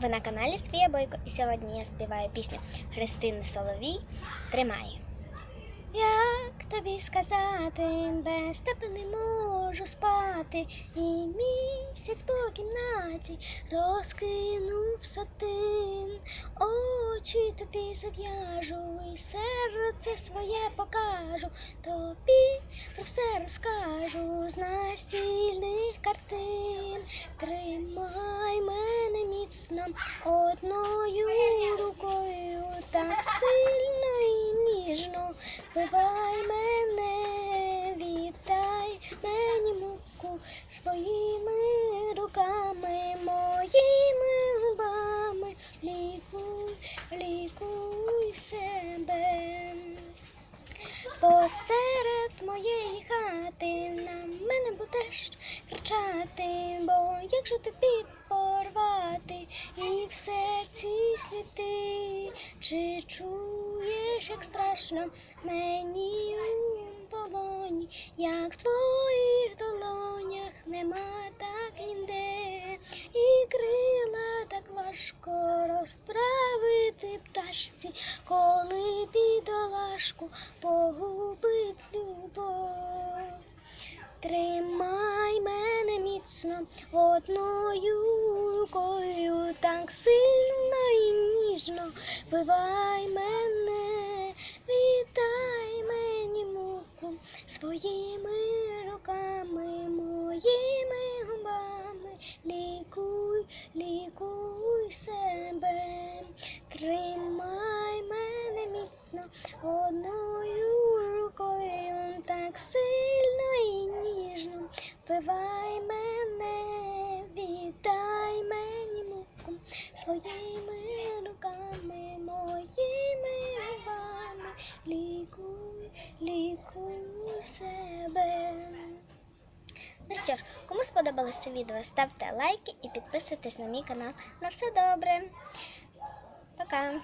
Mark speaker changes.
Speaker 1: Ви на каналі Свія Бойко і сьогодні я співаю пісню Христини Соловій Тримай. Як тобі сказати, без тебе не можу спати, і місяць по кімнаті розкинув сатин, очі тобі зав'яжу, і серце своє покажу, тобі про все розкажу з настільних картин. Тримай мене міцно одною рукою, так сильно і ніжно. вибай мене, віддай мені муку своїми Посеред моєї хати на мене будеш кричати, бо як же тобі порвати і в серці світи, чи чуєш, як страшно мені у полоні, як в твоїх долонях нема так ніде, і крила так важко розправити пташці, коли бідолашку погубить любов. Тримай мене міцно одною рукою, так сильно і ніжно вбивай мене, віддай мені муку своїми руками, моїми одною рукою, так сильно і ніжно вбивай мене, віддай мені муку своїми руками, моїми губами, лікуй, лікуй себе. Ну що ж, кому сподобалось це відео, ставте лайки і підписуйтесь на мій канал. На все добре. Пока!